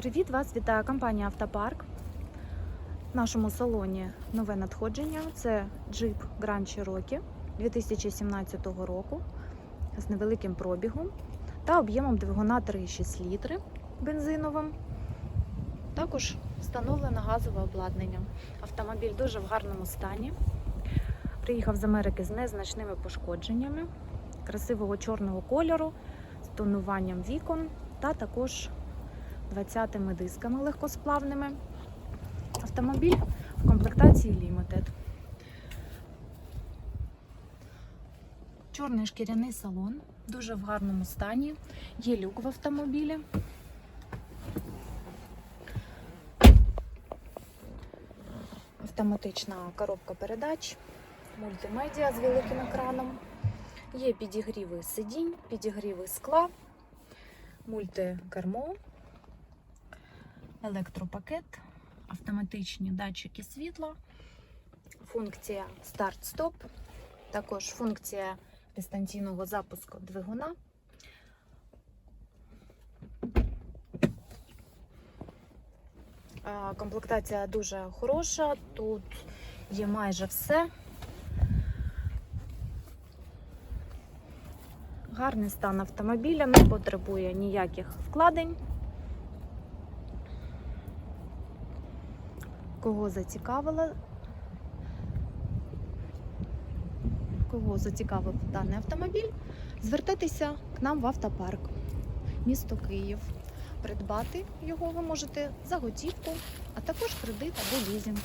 Привіт! Вас вітає компанія Автопарк. В нашому салоні нове надходження. Це Jeep Grand Cherokee 2017 року з невеликим пробігом та об'ємом двигуна 3,6 літри бензиновим. Також встановлено газове обладнання. Автомобіль дуже в гарному стані. Приїхав з Америки з незначними пошкодженнями, красивого чорного кольору, з тонуванням вікон та також 20 дисками легкосплавними. Автомобіль в комплектації Limited. Чорний шкіряний салон, дуже в гарному стані. Є люк в автомобілі. Автоматична коробка передач, мультимедіа з великим екраном. Є підігріви сидінь, підігріви скла, мультикермо, електропакет, автоматичні датчики світла, функція старт-стоп, також функція дистанційного запуску двигуна. Комплектація дуже хороша, тут є майже все. Гарний стан автомобіля, не потребує ніяких вкладень. Кого зацікавила? кого зацікавив даний автомобіль, звертайтеся к нам в автопарк, місто Київ. Придбати його ви можете за готівку, а також кредит або лізинг.